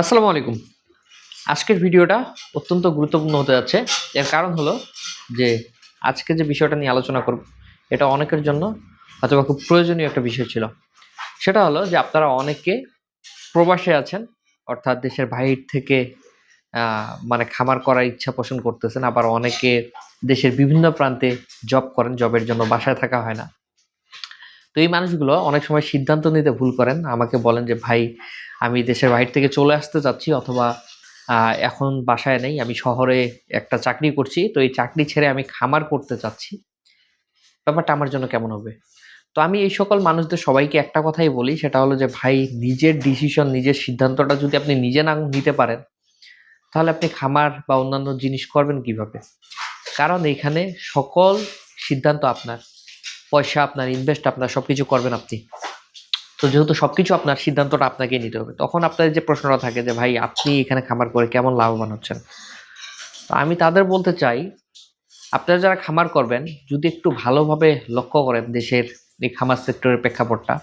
আসসালামু আলাইকুম। আজকের ভিডিওটা অত্যন্ত গুরুত্বপূর্ণ হতে যাচ্ছে। এর কারণ হলো যে আজকে যে বিষয়টা নিয়ে আলোচনা করব, এটা অনেকের জন্য অথবা খুব প্রয়োজনীয় একটা বিষয় ছিল। সেটা হলো যে আপনারা অনেকে প্রবাসে আছেন, অর্থাৎ দেশের বাহির থেকে মানে খামার করার ইচ্ছা পোষণ করতেছেন, আবার অনেকে দেশের বিভিন্ন প্রান্তে জব করেন, জবের জন্য বাসায় থাকা হয় না। তো এই মানুষগুলো অনেক সময় সিদ্ধান্ত নিতে ভুল করেন। আমাকে বলেন যে, ভাই, আমি দেশের বাইরে থেকে চলে আসতে চাচ্ছি অথবা এখন বাসায় নেই। আমি শহরে একটা চাকরি করছি। তো এই চাকরি ছেড়ে আমি খামার করতে চাচ্ছি। ব্যাপারটা আমার জন্য কেমন হবে? তো আমি এই সকল মানুষদের সবাইকে একটা কথাই বলি, সেটা হলো যে, ভাই, নিজের ডিসিশন নিজের সিদ্ধান্তটা যদি আপনি নিজে না নিতে পারেন, তাহলে আপনি খামার বা অন্যান্য জিনিস করবেন কীভাবে? কারণ এখানে সকল সিদ্ধান্ত আপনার। পয়সা, আপনার ইনভেস্ট আপনার সব কিছু করবেন আপনি। তো যেহেতু সব কিছু আপনার, সিদ্ধান্তটা আপনাকে নিতে হবে। তখন আপনার যে প্রশ্নটা থাকে যে, ভাই, আপনি এখানে খামার করে কেমন লাভবান হচ্ছেন? তো আমি তাদের বলতে চাই, আপনারা যারা খামার করবেন, যদি একটু ভালোভাবে লক্ষ্য করেন দেশের এই খামার সেক্টরের প্রেক্ষাপটটা,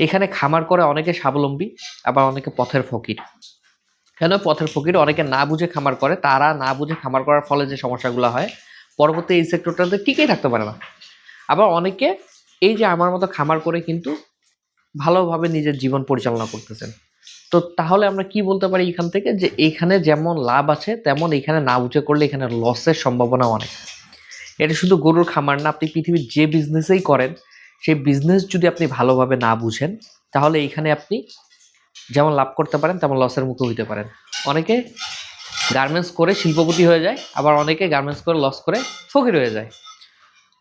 এখানে খামার করে অনেকে স্বাবলম্বী, আবার অনেকে পথের ফকির। কেন পথের ফকির? অনেকে না বুঝে খামার করে, তারা না বুঝে খামার করার ফলে যে সমস্যাগুলো হয়, পরবর্তী এই সেক্টরটাতে টিকেই থাকতে পারে না। আবার অনেকে এই যে আমার মতো খামার করে কিন্তু ভালোভাবে নিজের জীবন পরিচালনা করতেছেন। তো তাহলে আমরা কি বলতে পারি এখান থেকে? যে এইখানে যেমন লাভ আছে, তেমন এখানে না বুঝে করলে এখানে লসের সম্ভাবনা অনেক। এটা শুধু গরুর খামার না, আপনি পৃথিবীর যে বিজনেসেই করেন, সেই বিজনেস যদি আপনি ভালোভাবে না বুঝেন, তাহলে এখানে আপনি যেমন লাভ করতে পারেন, তেমন লসের মুখে হইতে পারেন। অনেকে গার্মেন্টস করে শিল্পপতি হয়ে যায়, আবার অনেকে গার্মেন্টস করে লস করে ফকির হয়ে যায়।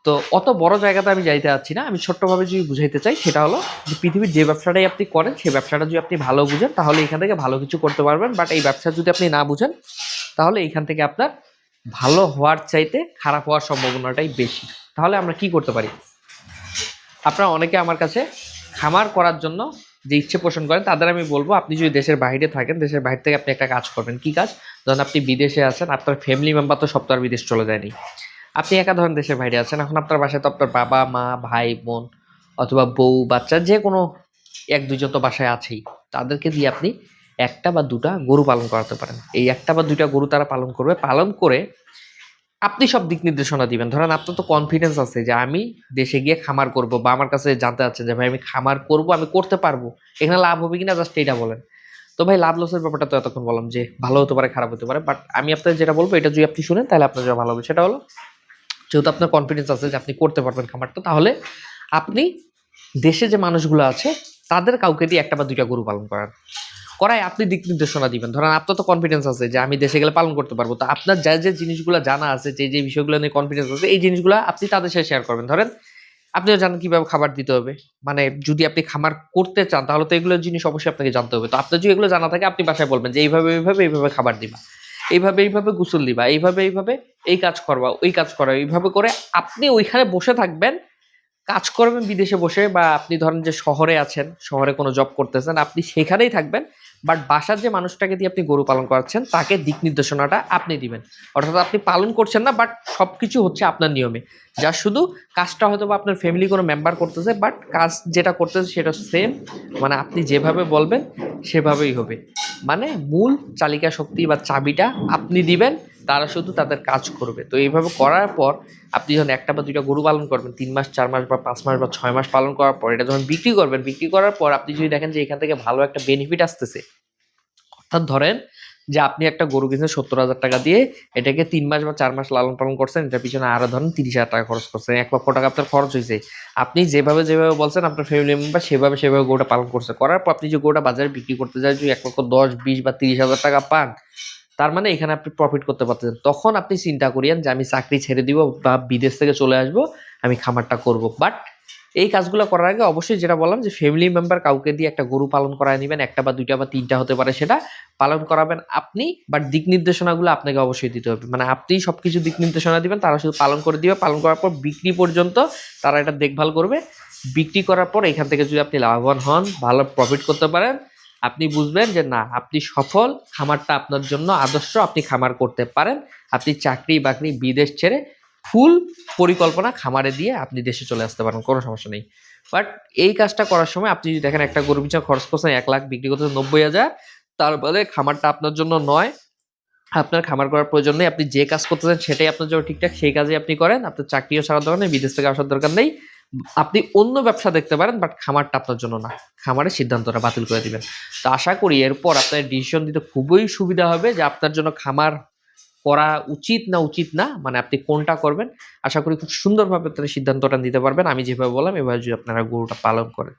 তো অত বড় জায়গাতে আমি যাইতে চাচ্ছি না। আমি ছোট্টভাবে যদি বুঝাইতে চাই, সেটা হলো যে পৃথিবীর যে ব্যবসাটাই আপনি করেন সেই ব্যবসাটা যদি আপনি ভালো বুঝেন, তাহলে এখান থেকে ভালো কিছু করতে পারবেন। বাট এই ব্যবসা যদি আপনি না বুঝেন, তাহলে এইখান থেকে আপনার ভালো হওয়ার চাইতে খারাপ হওয়ার সম্ভাবনাটাই বেশি। তাহলে আমরা কি করতে পারি? আপনারা অনেকে আমার কাছে খামার করার জন্য যে ইচ্ছে পোষণ করেন, তাদের আমি বলব, আপনি যদি দেশের বাইরে থাকেন, দেশের বাইরে থেকে আপনি একটা কাজ করবেন। কি কাজ? ধরেন আপনি বিদেশে আছেন, আপনার ফ্যামিলি মেম্বার তো আর বিদেশ চলে যায়নি। আপনি একা ধরেন দেশের বাইরে আছেন, এখন আপনার বাসায় তো আপনার বাবা, মা, ভাই, বোন অথবা বউ, বাচ্চা যে কোনো এক দুজন তো বাসায় আছেই। তাদেরকে দিয়ে আপনি একটা বা দুটা গরু পালন করাতে পারেন। এই একটা বা দুইটা গরু তারা পালন করবে। পালন করে আপনি সব দিক নির্দেশনা দিবেন। ধরেন আপনার তো কনফিডেন্স আছে যে আমি দেশে গিয়ে খামার করব বা আমার কাছে জানতে আছে যে, ভাই, আমি খামার করব, আমি করতে পারব। এখানে লাভ হবে কিনা জাস্ট এইটা বলেন। তো ভাই, লাভ লসের ব্যাপারটা তো এতক্ষণ বললাম যে, ভালো হতে পারে, খারাপ হতে পারে বাট আমি আপনার যেটা বলব, এটা যদি আপনি শুনেন, তাহলে আপনার জন্য ভালো হবে। সেটা হলো যেহেতু আপনার কনফিডেন্স আছে যে আপনি করতে পারবেন খামারটা, তাহলে আপনি দেশে যে মানুষগুলো আছে, তাদের কাউকে দিয়ে একটা বা দুইটা গরু পালন করান। করায় আপনি দিক নির্দেশনা দিবেন। ধরেন আপনার তো কনফিডেন্স আছে যে আমি দেশে গেলে পালন করতে পারব। তো আপনার যা যে জিনিসগুলো জানা আছে, যে যে বিষয়গুলো নিয়ে কনফিডেন্স আছে, এই জিনিসগুলো আপনি তাদের সাথে শেয়ার করবেন। ধরেন আপনিও জানেন কীভাবে খাবার দিতে হবে। মানে যদি আপনি খামার করতে চান, তাহলে তো এগুলো জিনিস অবশ্যই আপনাকে জানতে হবে। তো আপনার যদি এগুলো জানা থাকে, আপনি বাসায় বলবেন যে এইভাবে এইভাবে এইভাবে খাবার দিবা। এইভাবে এইভাবে গোসল দিবা, এইভাবে এইভাবে, এই কাজ করবা, ওই কাজ করা এইভাবে করে আপনি ওইখানে বসে থাকবেন, কাজ করবেন, বিদেশে বসে, বা আপনি ধরেন যে শহরে আছেন, শহরে কোনো জব করতেছেন, আপনি সেখানেই থাকবেন বাট বাসার যে মানুষটাকে দিয়ে আপনি গরু পালন করাচ্ছেন, তাকে দিক নির্দেশনাটা আপনি দিবেন। অর্থাৎ আপনি পালন করছেন না বাট সব কিছু হচ্ছে আপনার নিয়মে। যা শুধু কাজটা হয়তো বা আপনার ফ্যামিলি কোনো মেম্বার করতেছে বাট কাজ যেটা করতেছে সেটা সেম মানে আপনি যেভাবে বলবেন, সেভাবেই হবে। মানে মূল চালিকা শক্তি বা চাবিটা আপনি দিবেন, তারা শুধু তাদের কাজ করবে। তো এইভাবে করার পর আপনি যখন একটা বা দুইটা গরু পালন করবেন, তিন মাস, চার মাস বা পাঁচ মাস বা ছয় মাস পালন করার পর এটা যখন বিক্রি করবেন, বিক্রি করার পর আপনি যদি দেখেন যে এখান থেকে ভালো একটা বেনিফিট আসতেছে, অর্থাৎ ধরেন যে আপনি একটা গরু কিনছেন সত্তর হাজার টাকা দিয়ে, এটাকে তিন মাস বা চার মাস লালন পালন করছেন, এটার পিছনে আরও ধরেন তিরিশ হাজার টাকা খরচ করছেন, এক লক্ষ টাকা আপনার খরচ হয়েছে আপনি যেভাবে যেভাবে বলছেন, আপনার ফ্যামিলি মেম্বার সেভাবে সেভাবে গরুটা পালন করছে। করার পর আপনি যে গরুটা বাজারে বিক্রি করতে যায় যদি এক লক্ষ দশ, বিশ বা তিরিশ হাজার টাকা পান, তার মানে এখানে আপনি প্রফিট করতে পারতেছেন। তখন আপনি চিন্তা করিয়েন যে আমি চাকরি ছেড়ে দিব বা বিদেশ থেকে চলে আসব, আমি খামারটা করব। বাট এই কাজগুলো করার আগে অবশ্যই যেটা বললাম যে ফ্যামিলি মেম্বার কাউকে দিয়ে একটা গরু পালন করায় নেবেন, একটা বা দুইটা বা তিনটা হতে পারে সেটা পালন করাবেন আপনি বাট দিক নির্দেশনাগুলো আপনাকে অবশ্যই দিতে হবে। মানে আপনি সব কিছু দিক নির্দেশনা দিবেন, তারা শুধু পালন করে দিবে, পালন করার পর বিক্রি পর্যন্ত তারা এটা দেখভাল করবে। বিক্রি করার পর এখান থেকে যদি আপনি লাভবান হন, ভালো প্রফিট করতে পারেন, আপনি বুঝবেন যে না, আপনি সফল, খামারটা আপনার জন্য আদর্শ, আপনি খামার করতে পারেন। আপনি চাকরি বাকরি বিদেশ ছেড়ে ফুল পরিকল্পনা খামারে দিয়ে আপনি দেশে চলে আসতে পারেন, কোনো সমস্যা নেই। বাট এই কাজটা করার সময় আপনি যদি দেখেন একটা গরু পিছনে খরচ করছেন এক লাখ, বিক্রি করতে নব্বই হাজার তার বলে খামারটা আপনার জন্য নয়, আপনার খামার করার প্রয়োজন নেই, আপনি যে কাজ করতেছেন সেটাই আপনার জন্য ঠিকঠাক, সেই কাজই আপনি করেন, আপনার চাকরিও ছাড়ার দরকার নেই, বিদেশ থেকে আসার দরকার নেই। আপনি অন্য ব্যবসা দেখতে পারেন বাট খামারটা আপনার জন্য না। খামারের সিদ্ধান্তটা বাতিল করে দিবেন। তো আশা করি এরপর আপনার ডিসিশন দিতে খুবই সুবিধা হবে যে আপনার জন্য খামার করা উচিত না উচিত না মানে আপনি কোনটা করবেন, আশা করি খুব সুন্দরভাবে আপনারা সিদ্ধান্তটা নিতে পারবেন। আমি যেভাবে বললাম, এভাবে যদি আপনারা গরুটা পালন করেন।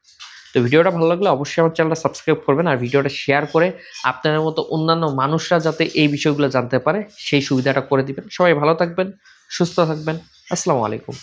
তো ভিডিওটা ভালো লাগলে অবশ্যই আমার চ্যানেলটা সাবস্ক্রাইব করবেন আর ভিডিওটা শেয়ার করে আপনাদের মতো অন্যান্য মানুষরা যাতে এই বিষয়গুলো জানতে পারে, সেই সুবিধাটা করে দিবেন। সবাই ভালো থাকবেন, সুস্থ থাকবেন। আসসালামু আলাইকুম।